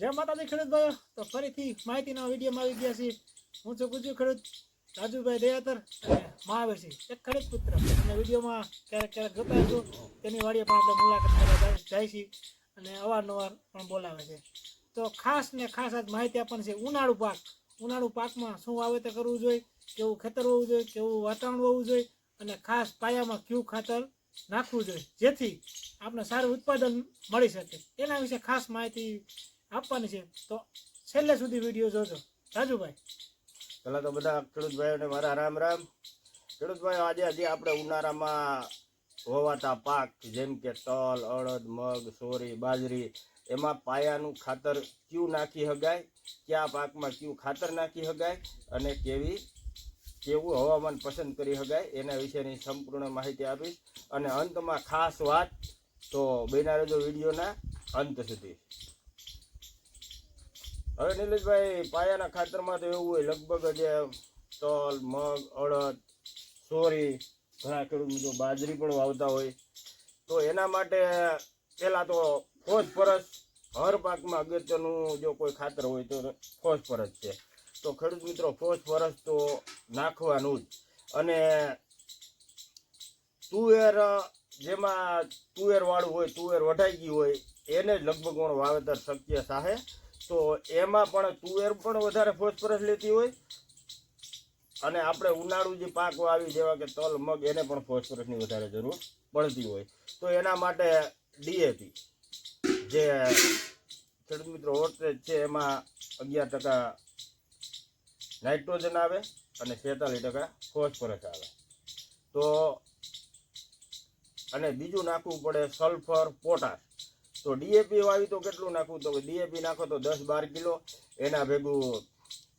જય માતાજી ખેડૂત ભાઈઓ. તો ફરીથી માહિતીના વિડીયોમાં આવી ગયા છીએ. હું છું ગુજુ ખેડૂત રાજુભાઈ દયાતર અને મહાવેશી એક ખેડૂત પુત્ર. અને વિડીયોમાં ક્યારેક ક્યારેક જોતા છું. તેની વાડીએ પણ આપણે મુલાકાત કરવા જાય- છે અને અવારનવાર પણ બોલાવે છે. તો ખાસ ને ખાસ આજ માહિતી આપણને છે ઉનાળુ પાક. ઉનાળુ પાકમાં શું વાવેતર કરવું જોઈએ, કેવું ખેતર હોવું જોઈએ, કેવું વાતાવરણ હોવું જોઈએ અને ખાસ પાયામાં કયું ખાતર નાખવું જોઈએ જેથી આપણે સારું ઉત્પાદન મળી શકે. એના વિશે ખાસ માહિતી આપવાની છે. તો છેલ્લે સુધી વીડિયો જોજો. રાજુભાઈ. પહેલાં તો બધા ખેડૂત ભાઈઓને મારા રામ રામ. ખેડૂત આજે હજી આપણે ઉનાળામાં હોવાતા પાક, જેમ કે તલ, અડદ, મગ, સોરી, બાજરી, એમાં પાયાનું ખાતર ક્યું નાખી હગાય? કયા પાકમાં ક્યું ખાતર નાખી હગાય? અને કેવી, કેવું હવામાન પસંદ કરી હગાય? એના વિશેની સંપૂર્ણ માહિતી આપીશ. અને અંતમાં ખાસ વાત, તો બન્યા રહેજો વિડીયોના અંત સુધી. હવે નિલેશભાઈ, પાયાના ખાતરમાં તો એવું હોય, લગભગ જે તલ, મગ, અડદ, સોરી, ઘણા ખેડૂત મિત્રો બાજરી પણ વાવતા હોય. તો એના માટે પહેલાં તો ફોસ્ફરસ, હર પાકમાં અગત્યનું જો કોઈ ખાતર હોય તો ફોસ્ફરસ છે. તો ખેડૂત મિત્રો, ફોસ્ફરસ તો નાખવાનું જ. અને તુવેર, જેમાં તુવેર વાળું હોય, તુવેર વઢાઈ ગયું હોય, એને જ લગભગ વાવેતર શક્ય સાહે? તો એમાં પણ તુવેર પણ વધારે ફોસ્ફરસ લેતી હોય અને આપણે ઉનાળુ જે પાક વાવી જેવા કે તલ, મગ, એને પણ ફોસ્ફરસની વધારે જરૂર પડતી હોય. તો એના માટે ડીએપી જે ખેડૂત મિત્રો ઓર્ટેજ છે, એમાં અગિયાર ટકા નાઇટ્રોજન આવે અને છેતાલીસ ટકા ફોસ્ફરસ આવે. તો અને બીજું નાખવું પડે સલ્ફર પોટાશ તો ડીએપી વાવી તો કેટલું નાખવું? તો ડીએપી નાખો તો દસ બાર કિલો. એના ભેગું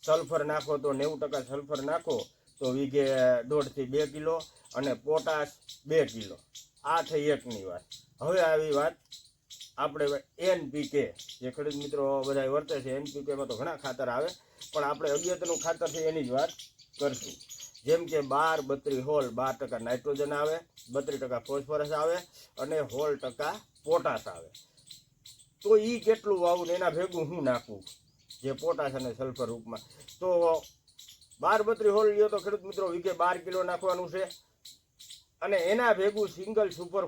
સલ્ફર નાખો તો નેવું ટકા સલ્ફર નાખો તો વીઘે દોઢથી બે કિલો અને પોટાશ બે કિલો. આ થઈ એકની વાત. હવે આવી વાત આપણે એનપીકે જે ખેડૂત મિત્રો બધા વર્તે છે એનપીકેમાં તો ઘણા ખાતર આવે, પણ આપણે અગિયતનું ખાતર છે એની જ વાત કરશું. જેમ કે બાર બત્રી હોલ બાર ટકા નાઇટ્રોજન આવે, બત્રીસ ટકા ફોસ્ફરસ આવે અને હોલ ટકા પોટાશ આવે. તો એ કેટલું વાવું ને એના ભેગું હું નાખું, જે પોટાશ અને સલ્ફર રૂપમાં. તો બાર બત્રી હોલ લ્યો તો ખેડૂત મિત્રો વીઘે બાર કિલો નાખવાનું છે અને એના ભેગું સિંગલ સુપર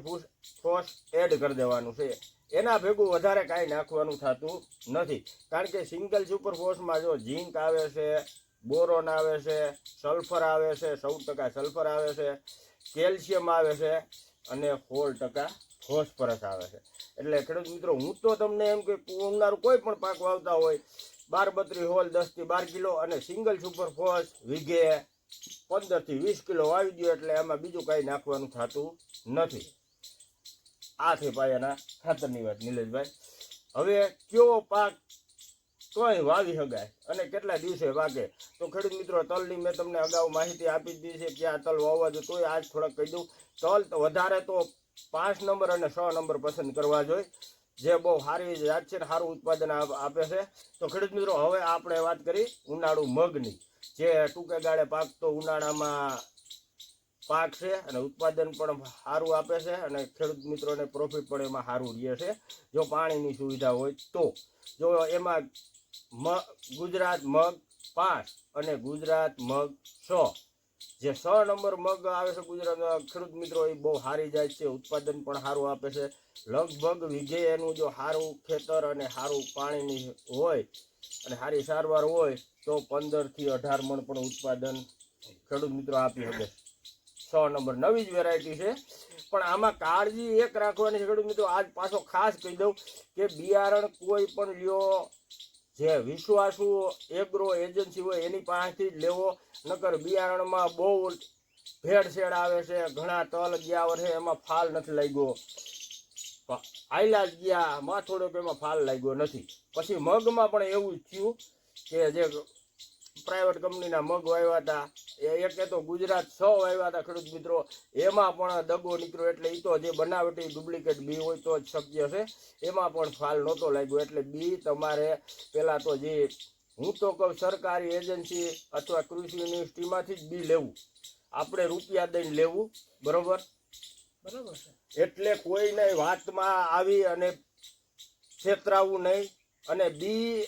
ફોસ એડ કરી દેવાનું છે. એના ભેગું વધારે કાંઈ નાખવાનું થતું નથી. કારણ કે સિંગલ સુપર ફોસમાં જો ઝીંક આવે છે, બોરોન આવે છે સલ્ફર આવે છે, સૌ ટકા સલ્ફર આવે છે, કેલ્શિયમ આવે છે અને સોળ ટકા ફોસ્ફરસ આવે છે. એટલે ખેડૂત મિત્રો, હું તો તમને એમ કે ઉનાળું કોઈ પણ પાક વાવતા હોય, બાર બત્રી હોલ દસથી બાર કિલો અને સિંગલ સુપર ફોસ વીઘે પંદરથી વીસ કિલો વાવી દો એટલે એમાં બીજું કાંઈ નાખવાનું થતું નથી. આ થઈ પાયાના ખાતરની વાત, નિલેશભાઈ. હવે કયો પાક તોય વાવી શકાય અને કેટલા દિવસે વાગે? તો ખેડૂત મિત્રો, તલની મેં તમને અગાઉ માહિતી આપી દીધી છે કે આ તલ વાવવા જો તોય આજ થોડાક કહી દઉં. તલ વધારે તો પાંચ નંબર અને છ નંબર પસંદ કરવા જોઈએ. જે બહુ સારી જાત છે સારું ઉત્પાદન આપે છે. તો ખેડૂત મિત્રો, હવે આપણે વાત કરી ઉનાળુ મગની. જે ટૂંકે ગાળે પાક તો ઉનાળામાં પાક છે અને ઉત્પાદન પણ સારું આપે છે અને ખેડૂત મિત્રોને પ્રોફિટ પણ એમાં સારું રહે છે. જો પાણીની સુવિધા હોય તો. જો એમાં મ, ગુજરાત મગ પાંચ અને ગુજરાત મગ છ. જે છ નંબર મગ આવે છે ગુજરાતમાં ખેડૂત મિત્રો, એ બહુ સારી જાય છે, ઉત્પાદન પણ સારું આપે છે. લગભગ વીઘે એનું જો સારું ખેતર અને સારું પાણીની હોય અને સારી સારવાર હોય, તો પંદરથી અઢાર મણ પણ ઉત્પાદન ખેડૂત મિત્રો આપી શકે. છ નંબર નવી જ વેરાયટી છે. પણ આમાં કાળજી એક રાખવાની ખેડૂત મિત્રો. આજ પાછો ખાસ કહી દઉં કે બિયારણ કોઈ પણ લ્યો જે વિશ્વાસુ એગ્રો એજન્સી હોય એની પાસેથી જ લેવો. નકર બિયારણમાં બહુ ભેળસેળ આવે છે, ઘણા તલ ગયા વર્ષે એમાં ફાલ નથી લાગ્યો. આયલા ગયા માં થોડોક એમાં ફાલ લાગ્યો નથી. પછી મગમાં પણ એવું જ થયું કે જે પ્રાઇવેટ કંપનીના મગ વાવ્યા હતા. એ એકે તો ગુજરાત છ વાવ્યા હતા ખેડૂત મિત્રો. એમાં પણ દગો નીકળ્યો એટલે એ તો જે બનાવટી ડુપ્લિકેટ બી હોય તો જ શક્ય છે. એમાં પણ ફાલ નહોતો લાગ્યો એટલે બી તમારે પહેલાં તો જે હું તો કહું સરકારી એજન્સી અથવા કૃષિ યુનિવર્સિટીમાંથી જ બી લેવું. આપણે રૂપિયા દઈને લેવું બરોબર? બરાબર એટલે કોઈને વાતમાં આવી અને છેતરાવું નહીં અને બી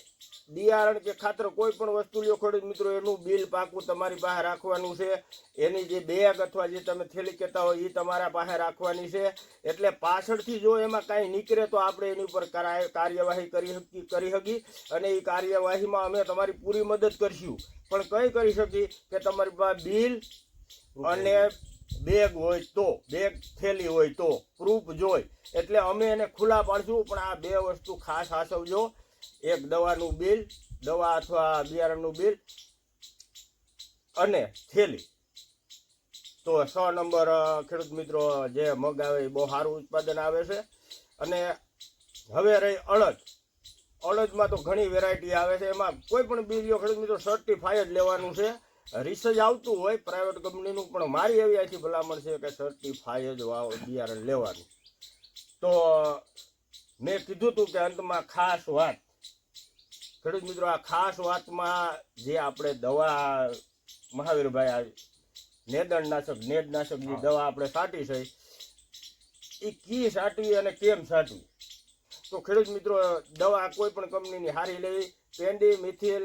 બિયારણ કે ખાતર કોઈ પણ વસ્તુ લ્યો ખેડૂત મિત્રો એનું બિલ પાકું તમારી પાસે રાખવાનું છે. એની જે બેગ અથવા જે તમે થેલી કહેતા હોય એ તમારા પાસે રાખવાની છે. એટલે પાછળથી જો એમાં કાંઈ નીકળે તો આપણે એની ઉપર કરાય- કાર્યવાહી કરી શકી કરી શકી અને એ કાર્યવાહીમાં અમે તમારી પૂરી મદદ કરશું. પણ કઈ કરી શકી કે તમારી પાસે બિલ અને બેગ હોય તો બેગ થેલી હોય તો પ્રૂફ જોઈ. એટલે અમે એને ખુલ્લા પાડશું પણ આ બે વસ્તુ ખાસ હાસવજો. એક દવાનું બિલ, દવા અથવા બિયારણનું બિલ અને થેલી. તો છ નંબર ખેડૂત મિત્રો, જે મગ આવે એ બહુ સારું ઉત્પાદન આવે છે. અને હવે રહી અડદ અડદમાં તો ઘણી વેરાયટી આવે છે. એમાં કોઈ પણ બીજો ખેડૂત મિત્રો સર્ટિફાય જ લેવાનું છે. રિસર્ચ આવતું હોય પ્રાઇવેટ કંપનીનું પણ મારી એવી આથી ભલામણ છે કે સર્ટિફાય જ વાવ, બિયારણ લેવાનું. તો મેં કીધું હતું કે અંતમાં ખાસ વાત. ખેડૂત મિત્રો આ ખાસ વાતમાં જે આપણે દવા મહાવીરભાઈ આ નેદણનાશક નેદનાશક જે દવા આપણે સાટી છે એ કી સાટવી અને કેમ સાટવી તો ખેડૂત મિત્રો દવા કોઈ પણ કંપનીની હારી લેવી પેન્ડી મિથિલ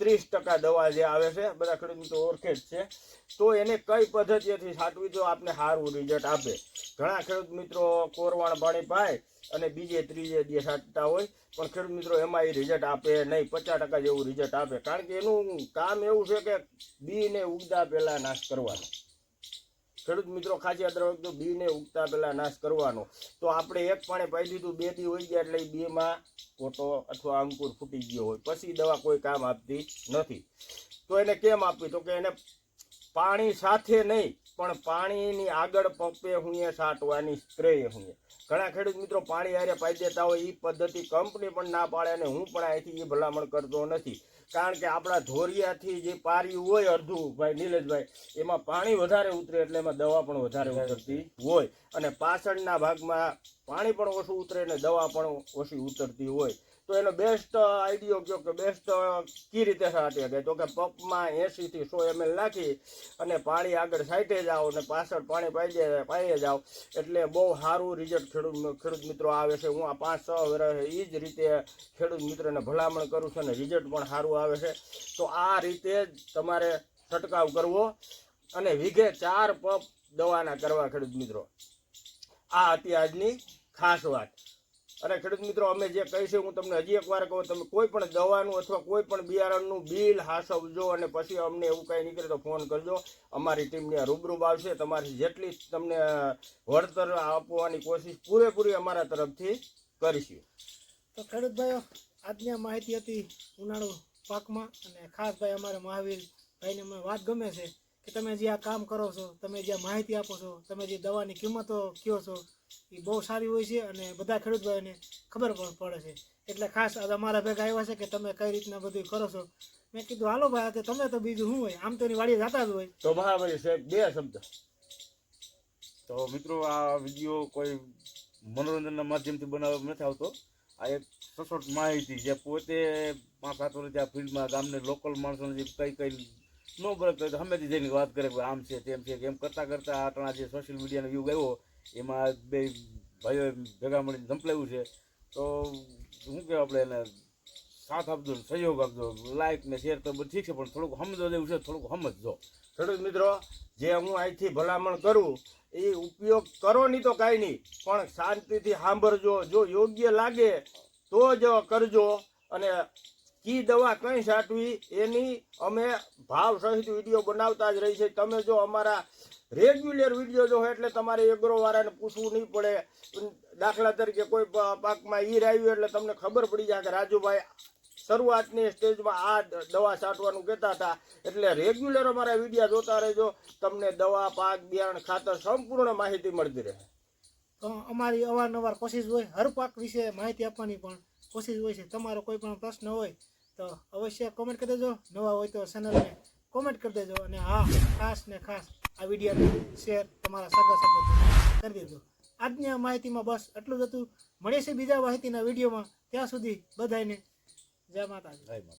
ત્રીસ ટકા દવા જે આવે છે, બધા ખેડૂત મિત્રો ઓળખે જ છે. તો એને કઈ પદ્ધતિથી છાંટવી તો આપને સારું રિઝલ્ટ આપે? ઘણા ખેડૂત મિત્રો કોરવાણ પાણી પાય અને બીજે ત્રીજે જે છાંટતા હોય, પણ ખેડૂત મિત્રો એમાં એ રિઝલ્ટ આપે નહીં, પચાસ ટકા જેવું રિઝલ્ટ આપે. કારણ કે એનું કામ એવું છે કે બીને ઉગતા પહેલાં નાશ કરવાનો. ખેડૂત મિત્રો ખાસી યાદ તો બીને ઉગતા પહેલાં નાશ કરવાનો. તો આપણે એક પાણી પાઈ દીધું બે દી હોય ગયા એટલે બીમાં કોટો અથવા અંકુર ફૂટી ગયો હોય, પછી દવા કોઈ કામ આપતી નથી. તો એને કેમ આપવી? તો કે એને પાણી સાથે નહીં, પણ પાણીની આગળ પંપે હુંએ છાંટવાની સ્પ્રે હુંએ ઘણા ખેડૂત મિત્રો પાણી હારે પાઈ દેતા હોય એ પદ્ધતિ કંપની પણ ના પાડે અને હું પણ અહીંથી એ ભલામણ કરતો નથી. કારણ કે આપણા ધોરિયાથી જે પાર્યું હોય અડધું ભાઈ નીલેશભાઈ એમાં પાણી વધારે ઉતરે એટલે એમાં દવા પણ વધારે ઉતરતી હોય. અને પાછળના ભાગમાં પાણી પણ ઓછું ઉતરે અને દવા પણ ઓછી ઉતરતી હોય. તો એનો બેસ્ટ આઈડિયો કયો કે બેસ્ટ કી રીતે સાટી શકે તો કે પંપમાં એંસી થી સો એમએલ નાખી અને પાણી આગળ સાઈટે જાઓ અને પાછળ પાણી પાઈ પાઈએ જાઓ. એટલે બહુ સારું રિઝલ્ટ ખેડૂત ખેડૂત મિત્રો આવે છે. હું આ પાંચ છ વર્ષ એ જ રીતે ખેડૂત મિત્રને ભલામણ કરું છું અને રિઝલ્ટ પણ સારું આવે છે. તો આ રીતે તમારે છંટકાવ કરવો અને વીઘે ચાર પંપ દવાના કરવા ખેડૂત મિત્રો. આ હતી આજની ખાસ વાત. અને ખેડૂત મિત્રો, અમે જે કહીશું, હું તમને હજી એકવાર કહું, તમે કોઈ પણ દવાનું અથવા કોઈ પણ બિયારણનું બિલ હાસવજો અને પછી અમને એવું કાંઈ નીકળે તો ફોન કરજો. અમારી ટીમને રૂબરૂબ આવશે. તમારી જેટલી તમને વળતર આપવાની કોશિશ પૂરેપૂરી અમારા તરફથી કરીશું. તો ખેડૂત ભાઈઓ, આજની આ માહિતી હતી ઉનાળુ પાકમાં અને ખાસ ભાઈ અમારે મહાવીર ભાઈને મને વાત ગમે છે કે તમે જે આ કામ કરો છો, તમે જે માહિતી આપો છો, તમે જે દવાની કિંમતો કહો છો એ બહુ સારી હોય છે અને બધા ખેડૂત ભાઈઓને ખબર પણ પડે છે. એટલે ખાસ આજે અમારા ભેગા આવ્યા છે કે તમે કઈ રીતના બધું કરો છો. મેં કીધું હાલો ભાઈ કે તમે તો બીજું શું હોય? આમ તો એની વાડીએ જતા જ હોય. તો મહાભાઈ સાહેબ બે શબ્દ. તો મિત્રો આ વીડિયો કોઈ મનોરંજનના માધ્યમથી બનાવવા નથી આવતો. આ એક સચોટ માહિતી જે પોતે પાંચ સાત વર્ષ આ ફિલ્ડમાં ગામને લોકલ માણસોને જે કઈ કઈ નો તો હમેથી જઈને વાત કરે આમ છે તેમ છે એમ કરતાં કરતાં આપણા જે સોશિયલ મીડિયાનો યુગ આવ્યો એમાં બે ભાઈઓ ભેગા મળીને ધંપલાવ્યું છે. તો શું કહેવાય આપણે એને, સાથ આપજો સહયોગ આપજો. લાઈક ને શેર તો ઠીક છે, પણ થોડુંક સમજો દેવું છે, થોડુંક સમજજો. ખેડૂત મિત્રો, જે હું અહીંથી ભલામણ કરું, એ ઉપયોગ કરો નહીં તો કાંઈ નહીં. પણ શાંતિથી સાંભળજો. જો યોગ્ય લાગે, તો જ કરજો. અને કી દવા કઈ છાંટવી, એની અમે ભાવ સહિત વીડિયો બનાવતા જ રહી છે તમે જો અમારા રેગ્યુલર વીડિયો જો એટલે તમારે એગ્રો વાળાને પૂછવું નહીં પડે. દાખલા તરીકે કોઈ પાકમાં ઈર આવ્યું એટલે તમને ખબર પડી જાય કે રાજુભાઈ શરૂઆતની સ્ટેજમાં આ દવા છાંટવાનું કહેતા હતા. એટલે રેગ્યુલર અમારા વિડીયા જોતા રહેજો. તમને દવા, પાક, બિયારણ, ખાતર સંપૂર્ણ માહિતી મળતી રહે. તો અમારી અવારનવાર કોશિશ હોય, હર પાક વિશે માહિતી આપવાની પણ કોશિશ હોય છે. તમારો કોઈ પણ પ્રશ્ન હોય તો અવશ્ય કોમેન્ટ કરી દેજો. નવા હોય તો ચેનલને કોમેન્ટ કરી દેજો. અને હા, ખાસ ને ખાસ આ વિડીયોને શેર તમારા સગા સંબંધો કરી દેજો. આજની આ માહિતીમાં બસ એટલું જ હતું. મળે છે બીજા માહિતીના વિડીયોમાં. ત્યાં સુધી બધાને જય માતાજી.